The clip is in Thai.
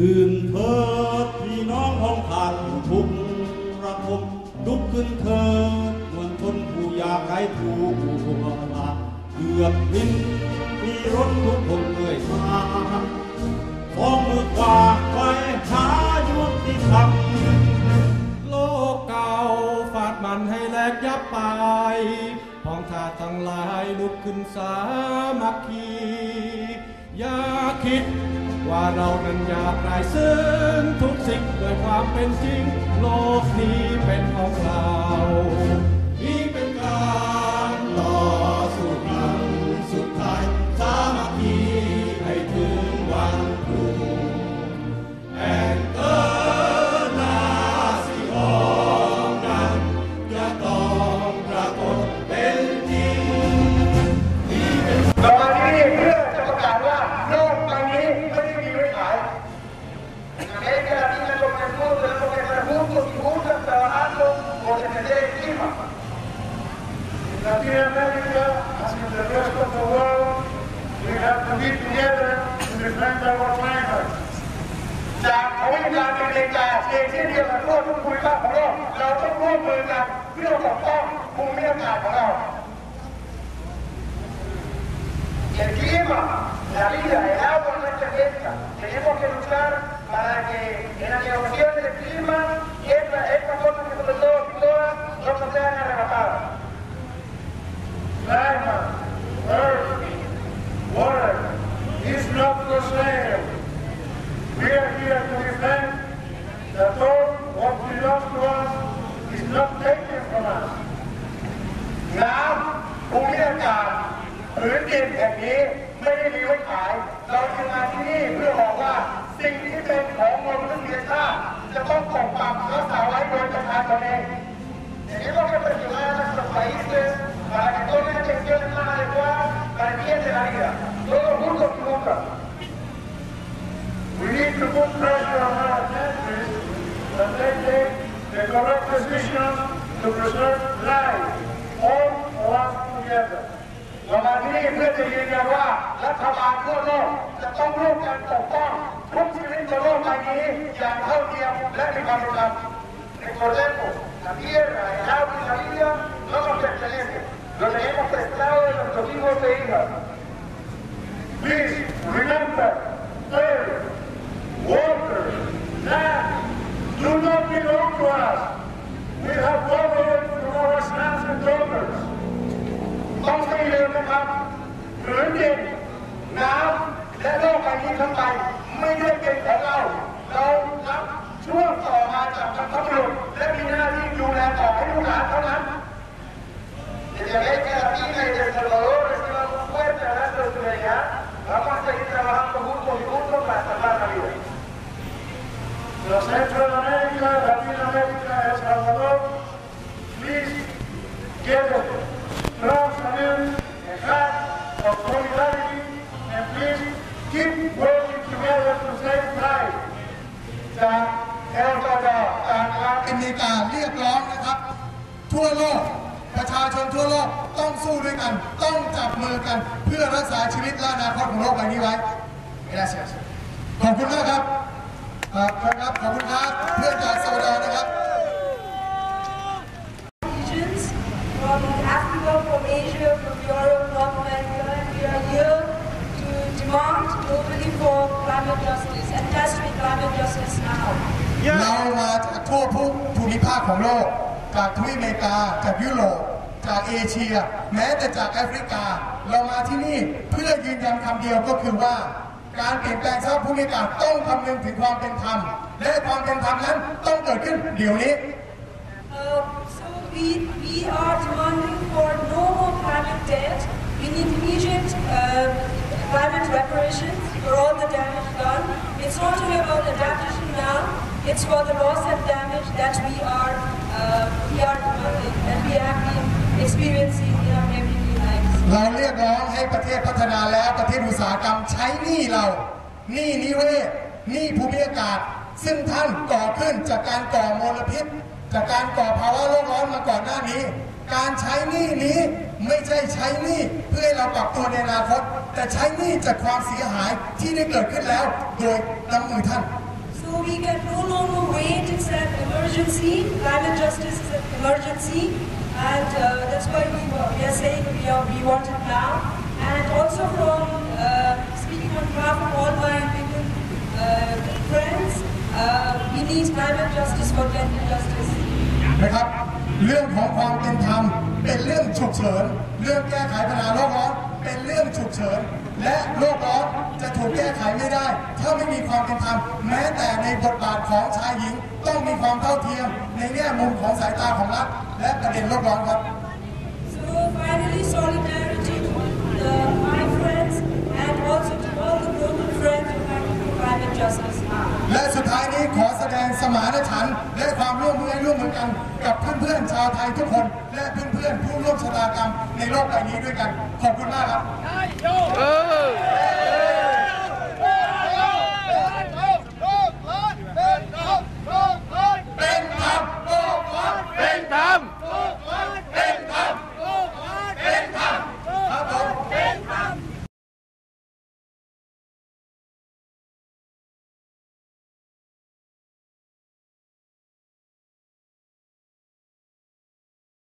ตื่นเถิดพี่น้องห้องผ่านทุกระทมลุกขึ้นเถิดเมืองชนผู้อยากให้ถูกผู้ทุกลาเกือบมินมีรถทุกคนเหยมาฟ้องมือกวาดไปหายุติธรรมโลกเก่าฟาดมันให้แหลกยับไปพ้องชาทั้งหลายลุกขึ้นสามัคคีอย่าคิด ว่าเรานั้นอยากได้ซึ่งทุกสิ่งด้วยความเป็นจริง โลกนี้เป็นของเรา to be together to defend our climate. จากทวีปลาตินอเมริกาเองเช่นเดียวกับทั่วทุกภูมิภาคของโลกเราต้องร่วมมือกันเพื่อปกป้องภูมิอากาศของเรา Y el clima, la vida, el agua no pertenezca. Tenemos que luchar para que en las negociaciones del clima estas esta cosas que sobre todo y todas no nos sean arrebatadas. Climate, earth, We are here to defend that all what belongs to us is not taken from us. น้ำภูมิอากาศพื้นดินแห่งนี้ไม่ได้มีไว้ขาย เราจึงมาที่นี่เพื่อบอกว่าสิ่งที่เป็นของมนุษยชาติจะต้องปกปักรักษาไว้โดยประชาชนเอง Tenemos que presionar a nuestros países para que tomen acciones más adecuadas para el bien de la vida, todos juntos y juntas. We need to put pressure on our countries that they take the correct decisions to preserve life, all of us together. เรามาที่นี่เพื่อจะยืนยันว่ารัฐบาลทั่วโลกจะต้องร่วมกันปกป้องทุกชีวิตบนโลกใบนี้อย่างเท่าเทียมและมีความเป็นธรรม Recordemos, la tierra, el agua y la vida no nos pertenecen. Lo tenemos prestado de nuestros hijos e hijas. Please remember, to us. We have borrowed from our sons and daughters. ต้องไม่ลืมนะครับพื้นดินน้ำและโลกใบนี้ทั้งใบไม่ได้เป็นของเรา เรารับช่วงต่อมาจากบรรพบุรุษและมีหน้าที่ดูแลต่อให้ลูกหลานเท่านั้น Desde América Latina y de El Salvador reciban un fuerte abrazo de solidaridad. Vamos a seguir trabajando juntos y juntos para salvar la vida. Los Centroamérica, Latinoamérica, get it. strong salute, a heart of solidarity, and please keep working together to save lives. จากเอลซาดอร์จากลาตินิกาเรียกร้องนะครับ ทั่วโลกประชาชนทั่วโลกต้องสู้ด้วยกัน ต้องจับมือกันเพื่อรักษาชีวิตและอนาคตของโลกใบนี้ไว้ Gracias ขอบคุณมากครับ ครับ ขอบคุณครับ เพื่อนจากซาดอร์นะครับ regions from Africa, from Asia, from Europe, North America, and we are here to demand globally for climate justice and has to be climate justice now. เรามาจากทั่วทุกภูมิภาคของโลก จากทวีปอเมริกา จากยุโรป จากเอเชีย แม้แต่จากแอฟริกา เรามาที่นี่เพื่อยืนยันคำเดียวก็คือว่า การเปลี่ยนแปลงสภาพภูมิอากาศต้องคำนึงถึงความเป็นธรรม และความเป็นธรรมนั้นต้องเกิดขึ้นเดี๋ยวนี้ Uh, so we, we are demanding for no more climate debt. We need immediate uh, climate reparations for all the damage done. It's not only about adaptation now, it's for the loss and damage that we are, uh, we are demanding and we have been experiencing in our everyday lives. เราเรียกร้องให้ประเทศพัฒนาแล้วประเทศอุตสาหกรรมใช้หนี้เราหนี้นิเวศหนี้ภูมิอากาศ ซึ่งท่านก่อขึ้นจากการก่อมลพิษ จากการก่อภาวะโลกร้อนมาก่อนหน้านี้ การใช้หนี้นี้ไม่ใช่ใช้หนี้เพื่อให้เราปรับตัวในอนาคต แต่ใช้หนี้จากความเสียหายที่ได้เกิดขึ้นแล้วโดยน้ำมือท่าน So we can no longer wait and an emergency. Climate justice is an emergency, and uh, that's why we, we are saying we, are, we want it now. And also from uh, speaking on behalf of all my Indian uh, friends, uh, we need climate justice for gender justice. นะครับ เรื่องของความเป็นธรรมเป็นเรื่องฉุกเฉิน เรื่องแก้ไขปัญหาโลกร้อนเป็นเรื่องฉุกเฉิน และโลกร้อนจะถูกแก้ไขไม่ได้ ถ้าไม่มีความเป็นธรรมแม้แต่ในบทบาทของชายหญิง ต้องมีความเท่าเทียมในแง่มุมของสายตาของรัฐและประเด็นโลกร้อนครับ ร่วมมือร่วมมือกันกับเพื่อนๆชาวไทยทุกคน และเพื่อนๆผู้ร่วมชะตากรรมในโลกใบนี้ด้วยกัน ขอบคุณมากครับ